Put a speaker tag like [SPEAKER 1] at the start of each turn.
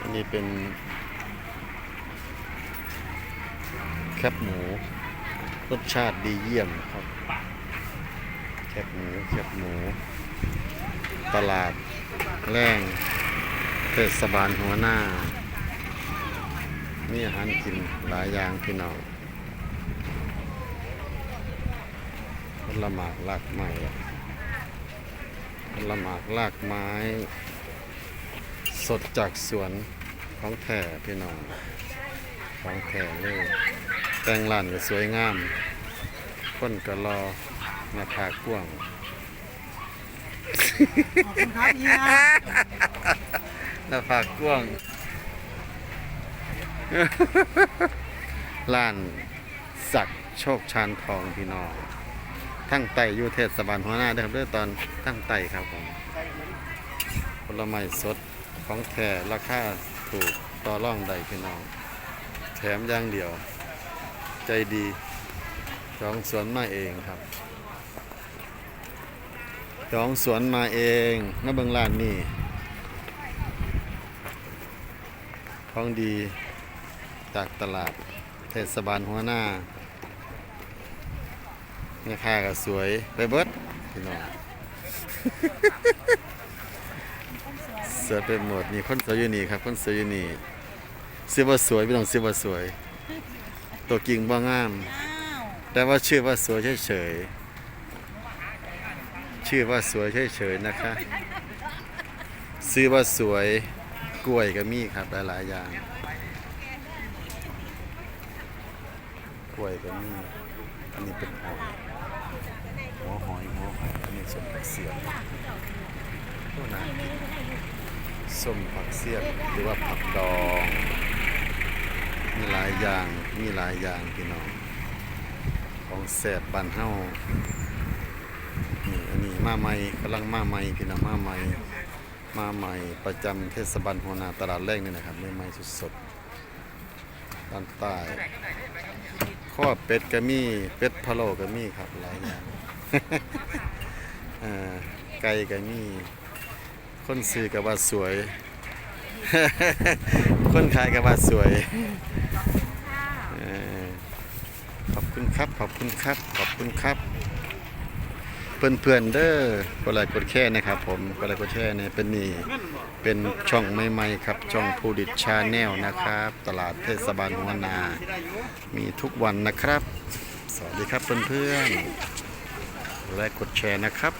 [SPEAKER 1] อันนี้เป็น แคบหมู รสชาติดีเยี่ยมครับ แคบหมู แคบหมู ตลาดแรงเทศบาลหัวหน้า มีอาหารกินหลายอย่างพี่น้องผลหมากลากไม้ ผลหมากลากไม้ สดจากสวนของแท้พี่น้องของแท้เลยแต่งร้านก็สวยงามคนก็รอม่ค้ากว้าง
[SPEAKER 2] ขอบคุณครับเฮีย
[SPEAKER 1] หน้าผากกว้างร้านสักดิ์โชคชานทองพี่น้อง ทั้งไต่อยู่เทศบาลหัวหน้าเด้อครับด้วยตอนทั้งไต่ครับผมผลไม้สดของแท้ราคาถูกต่อร่องใดพี่น้อง แถมย่างเดียว ใจดีจองสวนมาเองครับจองสวนมาเองมาเบิงร้านนี่ของดีจากตลาดเทศบาลหัวหน้า เนี่ยค่าก็สวยไปเบิดพี่น้องเสือไปหมดนี่คนสวยอยู่นี่ครับคนสวยอยู่นี่ซื้อว่าสวยไม่ต้องซื้อว่าสวย ตัวกิ่งบ่งาม
[SPEAKER 2] อ้าว
[SPEAKER 1] แต่ว่าชื่อว่าสวยเฉยๆชื่อว่าสวยเฉยๆนะคะซื้อว่าสวยกล้วยก็มีครับหลายๆอย่างกล้วยก็มีอันนี้เป็นหอย หัวหอยหัวหอยอันนี้ส้มผักเสียบโอ้นะส้มผักเสียบหรือว่าผักดองมีหลายอย่างมีหลายอย่างพี่น้อง ของแสบบ้านเฮานี่อันนี้มาใหม่กำลังมาใหม่พี่น้องมาใหม่มาใหม่ประจำเทศบาลหัวนาตลาดแรกนี่นะครับใหม่ๆสดๆด้านใต้ข้อเป็ดก็มีเป็ดพะโล้ก็มีครับหลายอย่าง ไก่ก็มีคนซื้อก็ว่าสวย คนขายก็ว่าสวยเอ่อขอบคุณครับ ขอบคุณครับ ขอบคุณครับ เพื่อนเพื่อนๆเด้อกดไลค์กดแชร์นะครับ ผมกดไลค์กดแชร์เนี่ยเป็นนี่เป็นช่องใหม่ๆครับช่องผู้ดิดชาแนลนะครับ ตลาดเทศบาลหัวนา มีทุกวันนะครับ สวัสดีครับเพื่อนๆ กดไลค์กดแชร์นะครับ